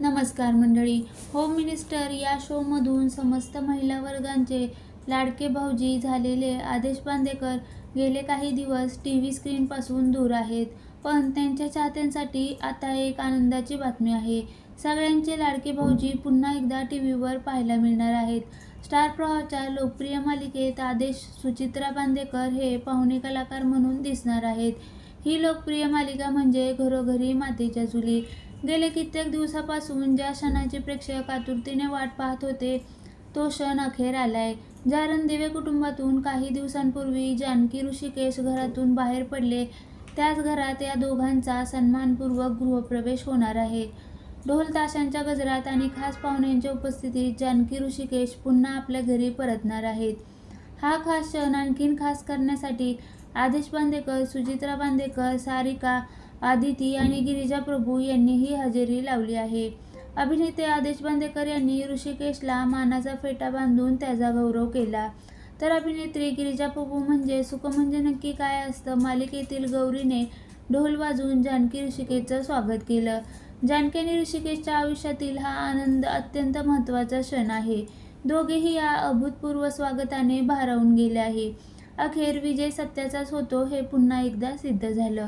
नमस्कार मंडळी. Home minister या शोमधून समस्त महिला वर्गांचे लाडके भाऊजी झालेले आदेश बांदेकर गेले काही दिवस टी व्ही स्क्रीनपासून दूर आहेत. पण त्यांच्या चाहत्यांसाठी आता एक आनंदाची बातमी आहे. सगळ्यांचे लाडके भाऊजी पुन्हा एकदा टी व्हीवर पाहायला मिळणार आहेत. स्टार प्रवाहाच्या लोकप्रिय मालिकेत आदेश सुचित्रा बांदेकर हे पाहुणे कलाकार म्हणून दिसणार आहेत. ही लोकप्रिय मालिका म्हणजे घरोघरी मातीच्या चुली गेले कित्येक दिवसापासून ज्या क्षणाची प्रेक्षक आतुरतेने वाट पाहत होते तो क्षण अखेर आलाय. ज्या रणदिवे कुटुंबातून काही दिवसांपूर्वी जानकी ऋषिकेश घरातून बाहेर पडले. त्याच घरात या दोघांचा सन्मानपूर्वक गृहप्रवेश होणार आहे. ढोल ताशांच्या गजरात आणि खास पाहुण्यांच्या उपस्थितीत जानकी ऋषिकेश पुन्हा आपल्या घरी परतणार आहेत. हा खास क्षण आणखीन खास करण्यासाठी आदेश बांदेकर सुचित्रा बांदेकर सारिका आदिती आणि गिरिजा प्रभू यांनीही हजेरी लावली आहे. अभिनेते आदेश बांदेकर यांनी ऋषिकेशला मानाचा फेटा बांधून त्याचा गौरव केला. तर अभिनेत्री गिरिजा प्रभू म्हणजे सुख म्हणजे नक्की काय असतं? मालिकेतील गौरीने ढोल वाजवून जानकी ऋषिकेशचं स्वागत केलं. जानकी आणि ऋषिकेशच्या आयुष्यातील हा आनंद अत्यंत महत्त्वाचा क्षण आहे. दोघेही या अभूतपूर्व स्वागताने भारावून गेले आहे. अखेर विजय सत्याचाच होतो हे पुन्हा एकदा सिद्ध झालं.